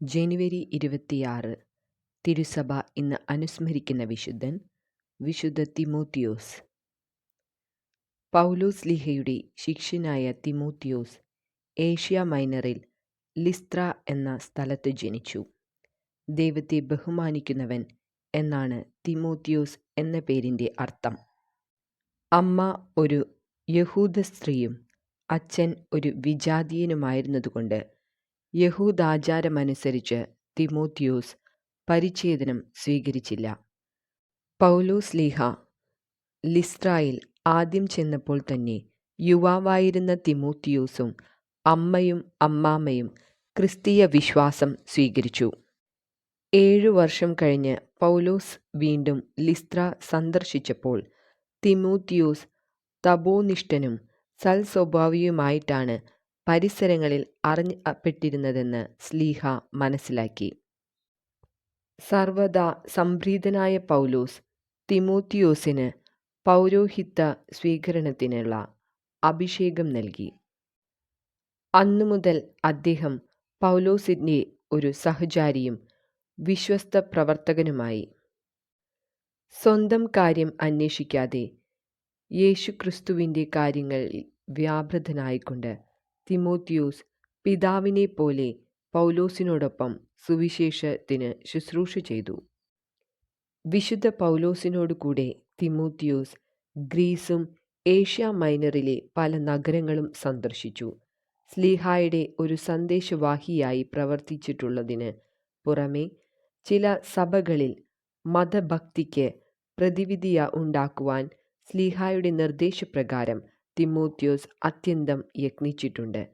ജനുവരി ഇരുപത്തിയാറ് തിരുസഭ ഇന്ന് അനുസ്മരിക്കുന്ന വിശുദ്ധൻ വിശുദ്ധ തിമോത്തിയോസ്. പൗലോസ് ലിഹയുടെ ശിഷ്യനായ തിമോത്തിയോസ് ഏഷ്യ മൈനറിൽ ലിസ്ത്ര എന്ന സ്ഥലത്ത് ജനിച്ചു. ദൈവത്തെ ബഹുമാനിക്കുന്നവൻ എന്നാണ് തിമോത്തിയോസ് എന്ന പേരിന്റെ അർത്ഥം. അമ്മ ഒരു യഹൂദ സ്ത്രീയും അച്ഛൻ ഒരു വിജാതീയനുമായിരുന്നതുകൊണ്ട് യഹൂദാചാരമനുസരിച്ച് തിമോത്തിയോസ് പരിച്ഛേദനം സ്വീകരിച്ചില്ല. പൗലോസ് ലീഹ ലിസ്ട്രായിൽ ആദ്യം ചെന്നപ്പോൾ തന്നെ യുവാവായിരുന്ന തിമോത്തിയോസും അമ്മയും അമ്മാമ്മയും ക്രിസ്തീയ വിശ്വാസം സ്വീകരിച്ചു. ഏഴു വർഷം കഴിഞ്ഞ് പൗലോസ് വീണ്ടും ലിസ്ത്ര സന്ദർശിച്ചപ്പോൾ തിമോത്തിയോസ് തപോനിഷ്ഠനും സൽസ്വഭാവിയുമായിട്ടാണ് പരിസരങ്ങളിൽ അറിഞ്ഞപ്പെട്ടിരുന്നതെന്ന് സ്ലീഹ മനസ്സിലാക്കി. സർവദാ സംപ്രീതനായ പൗലോസ് തിമോത്തിയോസിന് പൗരോഹിത്യ സ്വീകരണത്തിനുള്ള അഭിഷേകം നൽകി. അന്നു മുതൽ അദ്ദേഹം പൗലോസിന്റെ ഒരു സഹചാരിയും വിശ്വസ്ത പ്രവർത്തകനുമായി. സ്വന്തം കാര്യം അന്വേഷിക്കാതെ യേശുക്രിസ്തുവിന്റെ കാര്യങ്ങളിൽ വ്യാപൃതനായിക്കൊണ്ട് തിമോത്തിയോസ് പിതാവിനെപ്പോലെ പൗലോസിനോടൊപ്പം സുവിശേഷത്തിന് ശുശ്രൂഷ ചെയ്തു. വിശുദ്ധ പൗലോസിനോടു കൂടെ തിമോത്തിയോസ് ഗ്രീസും ഏഷ്യ മൈനറിലെ പല നഗരങ്ങളും സന്ദർശിച്ചു. സ്ലീഹായുടെ ഒരു സന്ദേശവാഹിയായി പ്രവർത്തിച്ചിട്ടുള്ളതിന് പുറമെ ചില സഭകളിൽ മതഭക്തിക്ക് പ്രതിവിധിയ ഉണ്ടാക്കുവാൻ സ്ലീഹായുടെ നിർദ്ദേശപ്രകാരം തിമോത്തിയോസ് അത്യന്തം യത്നിച്ചിട്ടുണ്ട്.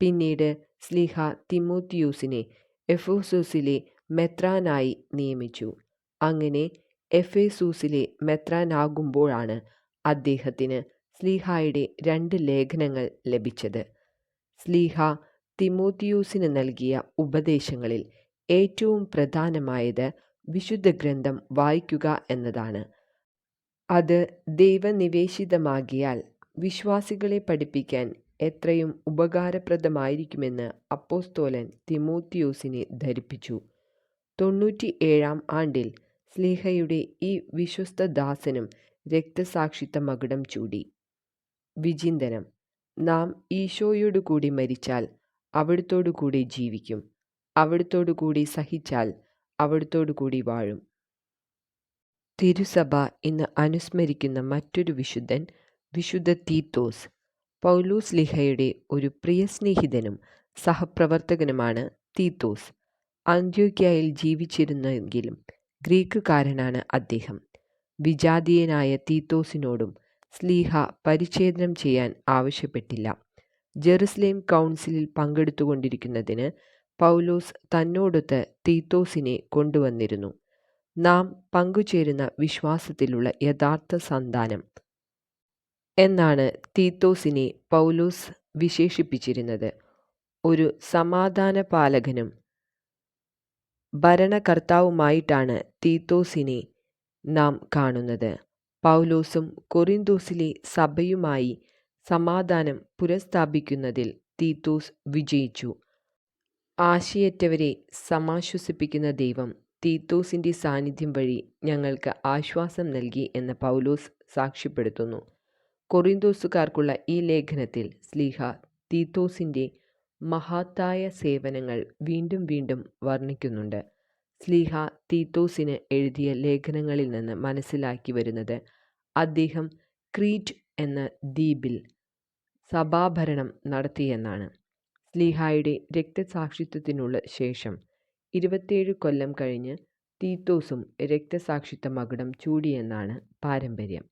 പിന്നീട് സ്ലിഹ തിമോത്തിയോസിനെ എഫോസൂസിലെ മെത്രാനായി നിയമിച്ചു. അങ്ങനെ എഫേസൂസിലെ മെത്രാനാകുമ്പോഴാണ് അദ്ദേഹത്തിന് സ്ലീഹായുടെ രണ്ട് ലേഖനങ്ങൾ ലഭിച്ചത്. സ്ലീഹ തിമോത്തിയോസിന് നൽകിയ ഉപദേശങ്ങളിൽ ഏറ്റവും പ്രധാനമായത് വിശുദ്ധ ഗ്രന്ഥം വായിക്കുക എന്നതാണ്. അത് ദൈവനിവേശിതമാകിയാൽ വിശ്വാസികളെ പഠിപ്പിക്കാൻ എത്രയും ഉപകാരപ്രദമായിരിക്കുമെന്ന് അപ്പോസ്തോലൻ തിമോത്തിയോസിനെ ധരിപ്പിച്ചു. തൊണ്ണൂറ്റി ഏഴാം ആണ്ടിൽ സ്ലീഹയുടെ ഈ വിശ്വസ്ത ദാസനും രക്തസാക്ഷിത്വ മകുടം ചൂടി. വിചിന്തനം. നാം ഈശോയോടു കൂടി മരിച്ചാൽ അവിടുത്തോടു കൂടി ജീവിക്കും. അവിടുത്തോടു കൂടി സഹിച്ചാൽ അവിടുത്തോടു കൂടി വാഴും. തിരുസഭ ഇന്ന് അനുസ്മരിക്കുന്ന മറ്റൊരു വിശുദ്ധൻ വിശുദ്ധ തീത്തോസ് പൗലൂസ് ലിഹയുടെ ഒരു പ്രിയ സ്നേഹിതനും സഹപ്രവർത്തകനുമാണ് തീത്തോസ്. അന്ത്യോക്യയിൽ ജീവിച്ചിരുന്നെങ്കിലും ഗ്രീക്കുകാരനാണ് അദ്ദേഹം. വിജാതീയനായ തീത്തോസിനോടും സ്ലീഹ പരിച്ഛേദനം ചെയ്യാൻ ആവശ്യപ്പെട്ടില്ല. ജെറുസലേം കൗൺസിലിൽ പങ്കെടുത്തുകൊണ്ടിരിക്കുന്നതിന് പൗലോസ് തന്നോടൊത്ത് തീത്തോസിനെ കൊണ്ടുവന്നിരുന്നു. നാം പങ്കുചേരുന്ന വിശ്വാസത്തിലുള്ള യഥാർത്ഥ സന്താനം എന്നാണ് തീത്തോസിനെ പൗലോസ് വിശേഷിപ്പിച്ചിരുന്നത്. ഒരു സമാധാന പാലകനും ഭരണകർത്താവുമായിട്ടാണ് തീത്തോസിനെ നാം കാണുന്നത്. പൗലോസും കൊറിന്തോസിലെ സഭയുമായി സമാധാനം പുനഃസ്ഥാപിക്കുന്നതിൽ തീത്തോസ് വിജയിച്ചു. ആശയറ്റവരെ സമാശ്വസിപ്പിക്കുന്ന ദൈവം തീത്തോസിന്റെ സാന്നിധ്യം വഴി ഞങ്ങൾക്ക് ആശ്വാസം നൽകി എന്ന് പൗലോസ് സാക്ഷ്യപ്പെടുത്തുന്നു. കൊറിന്തോസുകാർക്കുള്ള ഈ ലേഖനത്തിൽ സ്ലീഹ തീത്തോസിന്റെ മഹത്തായ സേവനങ്ങൾ വീണ്ടും വീണ്ടും വർണിക്കുന്നുണ്ട്. സ്ലീഹ തീത്തോസിന് എഴുതിയ ലേഖനങ്ങളിൽ നിന്ന് മനസ്സിലാക്കി വരുന്നത് അദ്ദേഹം ക്രീറ്റ് എന്ന ദ്വീപിൽ സഭാഭരണം നടത്തിയെന്നാണ്. സ്ലീഹായുടെ രക്തസാക്ഷിത്വത്തിനുള്ള ശേഷം ഇരുപത്തിയേഴ് കൊല്ലം കഴിഞ്ഞ് തീത്തോസും രക്തസാക്ഷിത്വ മകുടം ചൂടിയെന്നാണ് പാരമ്പര്യം.